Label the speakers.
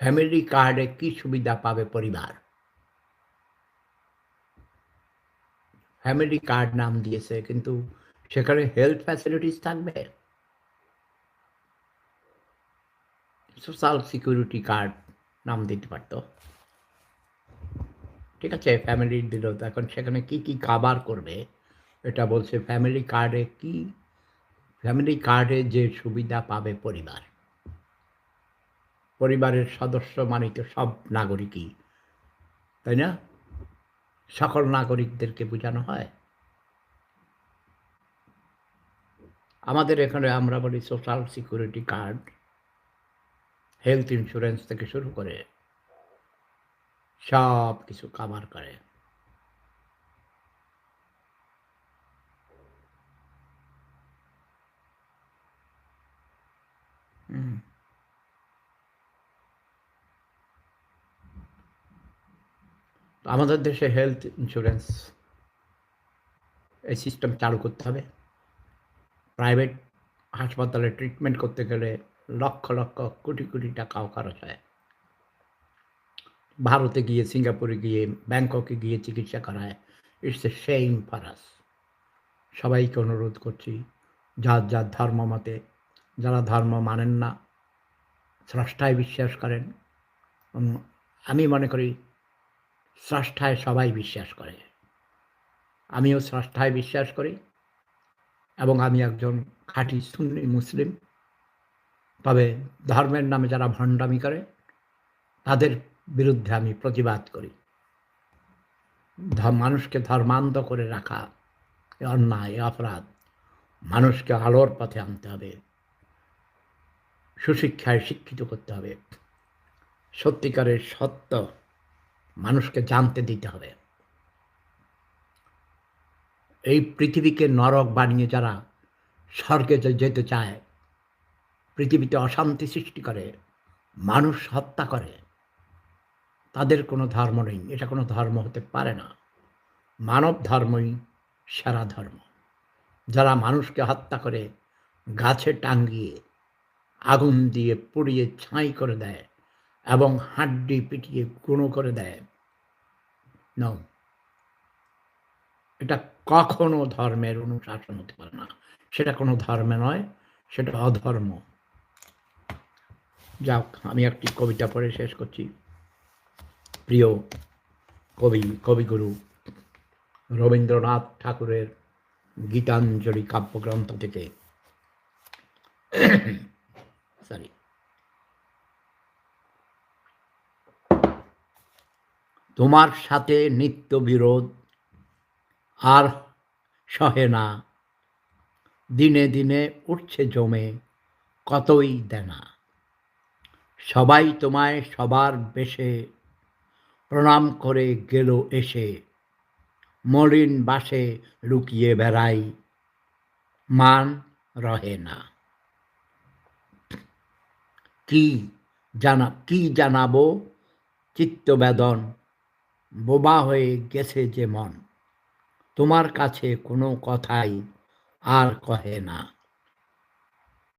Speaker 1: Family কার্ডে কি সুবিধা পাবে পরিবার? ফ্যামিলি কার্ড নাম দিয়েছে, কিন্তু সেখানে হেলথ ফ্যাসিলিটিস থাকবে? সোশ্যাল সিকিউরিটি কার্ড নাম দিতে পারতো। ঠিক আছে, ফ্যামিলি দিল এখন সেখানে কি কি কাবার করবে? এটা বলছে, ফ্যামিলি কার্ডে কি, ফ্যামিলি কার্ডে যে সুবিধা পাবে পরিবার। পরিবারের সদস্য মানিত সব নাগরিকই। তাই না? সকল নাগরিকদেরকে বোঝানো হয়। আমাদের এখানে আমরা বলি social security card health insurance থেকে শুরু করে সব কিছু কাভার করে। হুম। আমাদের দেশে হেলথ ইন্স্যুরেন্স এই সিস্টেম চালু করতে হবে। প্রাইভেট হাসপাতালে ট্রিটমেন্ট করতে গেলে লক্ষ লক্ষ কোটি কোটি টাকাও খরচ হয়। ভারতে গিয়ে, সিঙ্গাপুরে গিয়ে, ব্যাংককে গিয়ে চিকিৎসা করায়। ইটস এ সেইম ফারাস সবাইকে অনুরোধ করছি, যার যার ধর্ম মতে, যারা ধর্ম মানেন না, স্রষ্টায় বিশ্বাস করেন। আমি মনে করি স্রষ্টায় সবাই বিশ্বাস করে। আমিও স্রষ্টায় বিশ্বাস করি এবং আমি একজন খাঁটি সুন্নি মুসলিম। তবে ধর্মের নামে যারা ভণ্ডামি করে, তাদের বিরুদ্ধে আমি প্রতিবাদ করি। মানুষকে ধর্মান্ধ করে রাখা, এ অন্যায়, এ অপরাধ, মানুষকে আলোর পথে আনতে হবে। সুশিক্ষায় শিক্ষিত করতে হবে। সত্যিকারের সত্য মানুষকে জানতে দিতে হবে। এই পৃথিবীকে নরক বানিয়ে যারা স্বর্গে যেতে চায়, পৃথিবীতে অশান্তি সৃষ্টি করে, মানুষ হত্যা করে, তাদের কোনো ধর্ম নেই। এটা কোনো ধর্ম হতে পারে না। মানব ধর্মই সেরা ধর্ম। যারা মানুষকে হত্যা করে, গাছে টাঙ্গিয়ে আগুন দিয়ে পুড়িয়ে ছাই করে দেয় এবং হাড্ডি পিটিয়ে গুঁড়ো করে দেয় ন এটা কখনো ধর্মের অনুশাসন হতে পারে না। সেটা কোনো ধর্মে নয়, সেটা অধর্ম। যাক, আমি একটি কবিতা পড়ে শেষ করছি। প্রিয় কবি, কবিগুরু রবীন্দ্রনাথ ঠাকুরের গীতাঞ্জলি কাব্যগ্রন্থ থেকে। সরি তোমার সাথে নিত্য বিরোধ আর সহে না। দিনে দিনে উঠছে জমে কতই দেনা। সবাই তোমায় সবার বেশে প্রণাম করে গেল এসে। মলিন বাসে লুকিয়ে বেড়াই, মান রহে না। কি জানা, কি জানাব চিত্তবেদন বোবা হয়ে গেছে যে মন। তোমার কাছে কোনো কথাই আর কহে না।